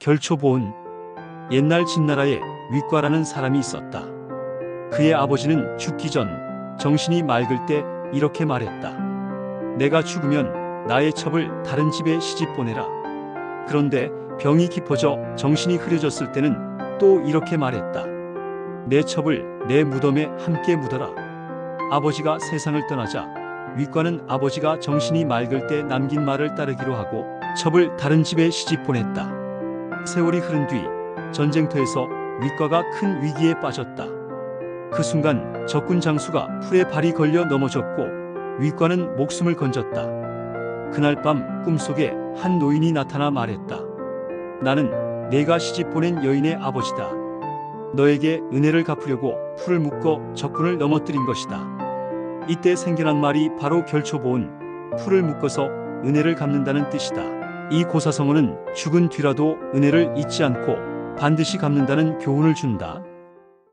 결초보은 옛날 진나라에 윗과라는 사람이 있었다. 그의 아버지는 죽기 전 정신이 맑을 때 이렇게 말했다. 내가 죽으면 나의 첩을 다른 집에 시집 보내라. 그런데 병이 깊어져 정신이 흐려졌을 때는 또 이렇게 말했다. 내 첩을 내 무덤에 함께 묻어라. 아버지가 세상을 떠나자 윗과는 아버지가 정신이 맑을 때 남긴 말을 따르기로 하고 첩을 다른 집에 시집 보냈다. 세월이 흐른 뒤 전쟁터에서 윗과가 큰 위기에 빠졌다. 그 순간 적군 장수가 풀에 발이 걸려 넘어졌고 윗과는 목숨을 건졌다. 그날 밤 꿈속에 한 노인이 나타나 말했다. 나는 내가 시집 보낸 여인의 아버지다. 너에게 은혜를 갚으려고 풀을 묶어 적군을 넘어뜨린 것이다. 이때 생겨난 말이 바로 결초보은 풀을 묶어서 은혜를 갚는다는 뜻이다. 이 고사성어는 죽은 뒤라도 은혜를 잊지 않고 반드시 갚는다는 교훈을 준다.